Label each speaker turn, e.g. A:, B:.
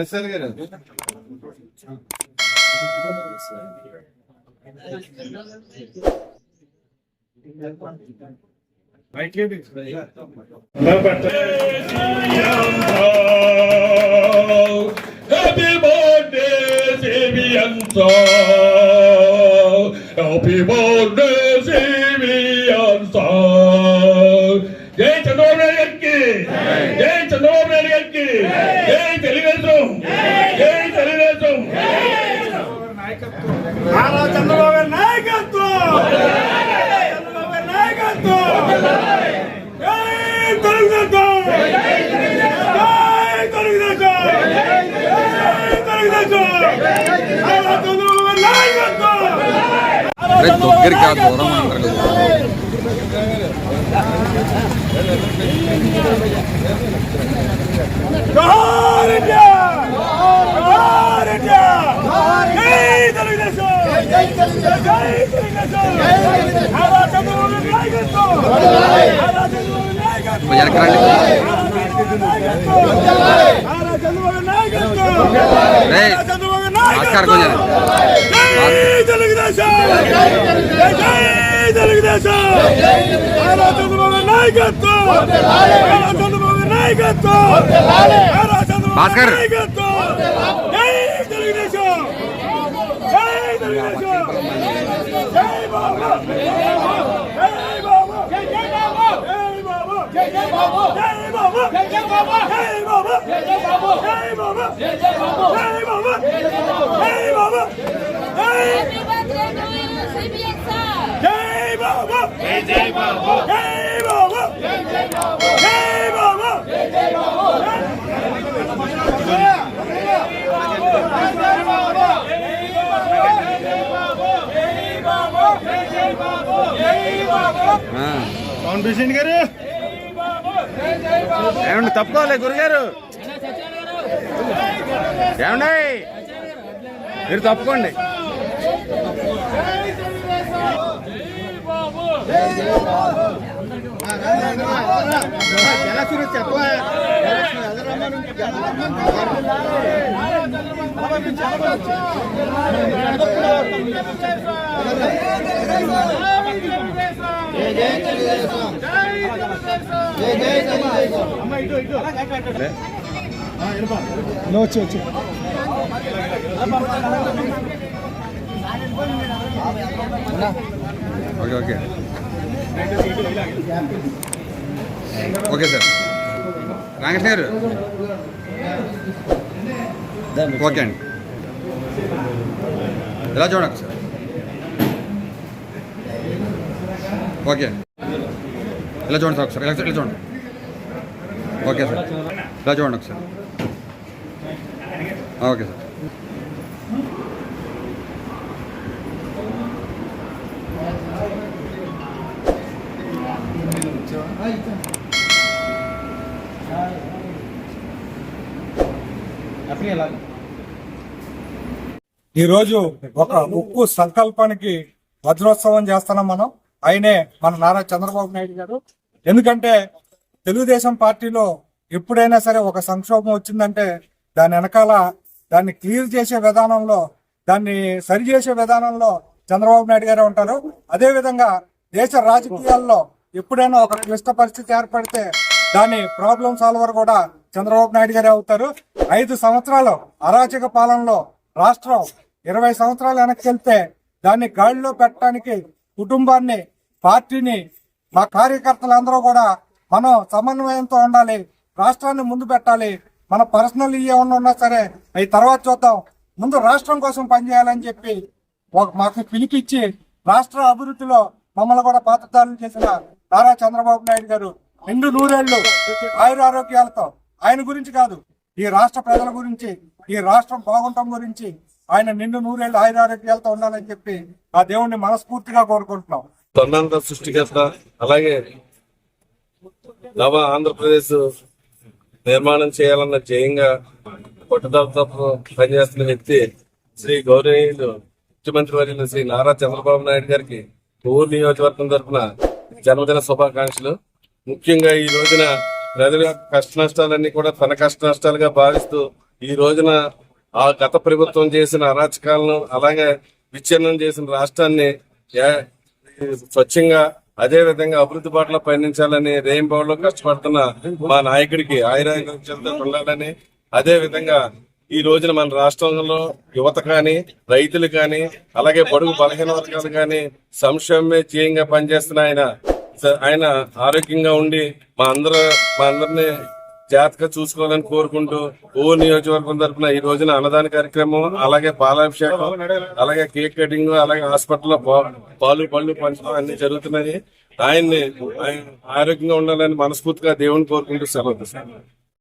A: Bessergerin.
B: Happy birthday, Sivianto. Happy birthday,
C: Sivianto. Jai Chandrababu. Jai Chandrababu.
D: అరే దగ్గరికి ఆ దూరం
C: తెలుగుదేశం! తెలుగుదేశం! తెలుగుదేశం చంద్రబాబు గారి నాయకత్వం! నారా చంద్రబాబు గారి నాయకత్వం
D: వెనక్కి రండి
C: నారా చంద్రబాబు నాయకత్వం
D: రేయ్,
C: నారా చంద్రబాబు
D: ఆస్కార్
C: నాయకత్వం
D: కొంచెం.
C: జై తెలుగుదేశం జై తెలుగుదేశం నారా చంద్రబాబు నాయకత్వం నారా చంద్రబాబు నాయకత్వం నారా చంద్రబాబు. నాయకత్వం జై తెలుగుదేశం జై తెలుగుదేశం జై బాబు జై బాబు జై బాబు జై బాబు జై జై బాబు జై బాబు జై జై బాబు జై బాబు జై జై బాబు జై బాబు జై జై బాబు జై బాబు జై బాబు జై
E: you, CBS sir.
C: జై బాబు జై బాబు జై బాబు జై బాబు జై బాబు జై బాబు
A: పవన్ గారు. ఏమండి తప్పుకోవాలి గురుగారు. ఏమండి మీరు తప్పుకోండి.
D: జలసురు చెప్ప వచ్చి okay okay. Okay sir. Ramakrishna గారు. ఓకే అండి. ఇలా చూడండి సార్? ఓకే. ఇలా చూడండి సార్ ఒకసారి? ఇలా చూడండి? Okay sir. ఇలా చూడండి ఒకసారి? Okay sir.
F: ఈరోజు ఒక ఉక్కు సంకల్పానికి వజ్రోత్సవం చేస్తున్నాం మనం. ఆయనే మన నారా చంద్రబాబు నాయుడు గారు. ఎందుకంటే తెలుగుదేశం పార్టీలో ఎప్పుడైనా సరే ఒక సంక్షోభం వచ్చిందంటే దాని వెనకాల దాన్ని క్లియర్ చేసే విధానంలో దాన్ని సరిచేసే విధానంలో చంద్రబాబు నాయుడు గారే ఉంటారు. అదేవిధంగా దేశ రాజకీయాల్లో ఎప్పుడైనా ఒక క్లిష్ట పరిస్థితి ఏర్పడితే దాని ప్రాబ్లం సాల్వర్ కూడా చంద్రబాబు నాయుడు గారే అవుతారు. ఐదు సంవత్సరాలు అరాచక పాలనలో రాష్ట్రం ఇరవై సంవత్సరాలు వెనక్కి వెళ్తే దాన్ని గాడిలో పెట్టడానికి కుటుంబాన్ని పార్టీని మా కార్యకర్తలందరూ కూడా మనం సమన్వయంతో ఉండాలి రాష్ట్రాన్ని ముందు పెట్టాలి మన పర్సనల్ ఏమన్నా ఉన్నా సరే అవి తర్వాత చూద్దాం. ముందు రాష్ట్రం కోసం పనిచేయాలని చెప్పి ఒక మాకు పిలిపించి రాష్ట్ర అభివృద్ధిలో మమ్మల్ని కూడా పాత్రదారులు చేసిన నారా చంద్రబాబు నాయుడు గారు రెండు నూరేళ్ళు ఆయుర ఆరోగ్యాలతో ఆయన గురించి కాదు ఈ రాష్ట్ర ప్రజల గురించి ఈ రాష్ట్రం బాగుంటాం గురించి ఆయన నిండు నూరేళ్ళు ఆయుర ఆరోగ్యాలతో ఉండాలని చెప్పి ఆ దేవుణ్ణి మనస్ఫూర్తిగా కోరుకుంటున్నాం.
G: స్వర్ణాంధ్ర సృష్టికర్త అలాగే నవ ఆంధ్రప్రదేశ్ నిర్మాణం చేయాలన్న జయంగా పట్టుదలతో పనిచేస్తున్న వ్యక్తి శ్రీ గౌరవనీయులు ముఖ్యమంత్రి వర్యులు శ్రీ నారా చంద్రబాబు నాయుడు గారికి ఊరు నియోజకవర్గం తరఫున జన్మదిన శుభాకాంక్షలు. ముఖ్యంగా ఈ రోజున ప్రజల కష్ట నష్టాలన్నీ కూడా తన కష్ట నష్టాలుగా భావిస్తూ ఈ రోజున ఆ గత ప్రభుత్వం చేసిన అరాచకాలను అలాగే విచ్ఛిన్నం చేసిన రాష్ట్రాన్ని స్వచ్ఛంగా అదే విధంగా అభివృద్ధి బాటలో పయనించాలని రేయింబావులో కష్టపడుతున్న మా నాయకుడికి ఆయురారోగ్యంతో ఉండాలని అదే విధంగా ఈ రోజున మన రాష్ట్రంలో యువత కానీ రైతులు కానీ అలాగే బడుగు బలహీన వర్గాలు కానీ సంక్షేమే ధ్యేయంగా పనిచేస్తున్న ఆయన ఆయన ఆరోగ్యంగా ఉండి మా అందరూ మా అందరినీ జాగ్రత్తగా చూసుకోవాలని కోరుకుంటూ ఓ నియోజకవర్గం తరఫున ఈ రోజున అన్నదాన కార్యక్రమం అలాగే పాలాభిషేకం అలాగే కేక్ కటింగ్ అలాగే హాస్పిటల్లో పాలు పళ్ళు పంచడం అన్ని జరుగుతున్నాయి. ఆయన్ని ఆయన ఆరోగ్యంగా ఉండాలని మనస్ఫూర్తిగా దేవుని కోరుకుంటూ సెలవు